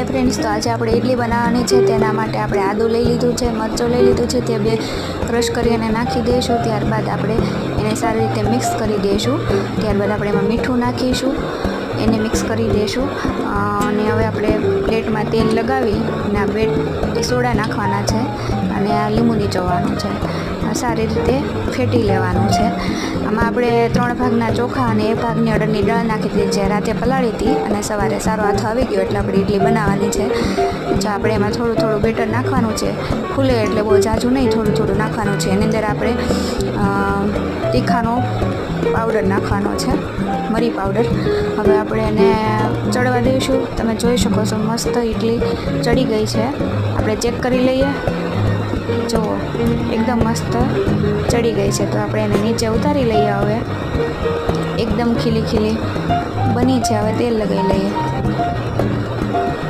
Hi friends તો આજે આપણે ઇડલી બનાવવાની છે, તેના માટે આપણે આદું લઈ લીધું છે, મરચું લઈ લીધું છે, તે બે ક્રશ કરી અને નાખી દઈશું, ત્યારબાદ આપણે એને સારી રીતે મિક્સ કરી દઈશું, ત્યારબાદ આપણે એમાં મીઠું નાખીશું, એને મિક્સ કરી દઈશું અને હવે આપણે પ્લેટમાં તેલ લગાવી અને આ બ્રેડ સોડા નાખવાના છે, અને આ લીંબુ નીચોવાનું છે. સારી રીતે ફેટી લેવાનું છે. આમાં આપણે ત્રણ ભાગના ચોખા અને એક ભાગની અડદની દાળ નાખી દીધી છે. રાતે પલાળી હતી અને સવારે સારો હાથ આવી ગયો એટલે આપણે ઇડલી બનાવવાની છે. જો આપણે એમાં થોડું થોડું બેટર નાખવાનું છે, ખુલે એટલે બહુ ઝાઝું નહીં થોડું થોડું નાખવાનું છે. એની અંદર આપણે તીખાનો પાવડર નાખવાનો છે, મરી પાવડર. હવે આપણે એને ચડવા દઈશું. તમે જોઈ શકો છો, મસ્ત ઇડલી ચડી ગઈ છે. આપણે ચેક કરી લઈએ. જુઓ એકદમ મસ્ત ચડી ગઈ છે. તો આપણે એને નીચે ઉતારી લઈએ હવે. એકદમ ખીલી ખીલી બની છે. હવે તેલ લગાવી લઈએ.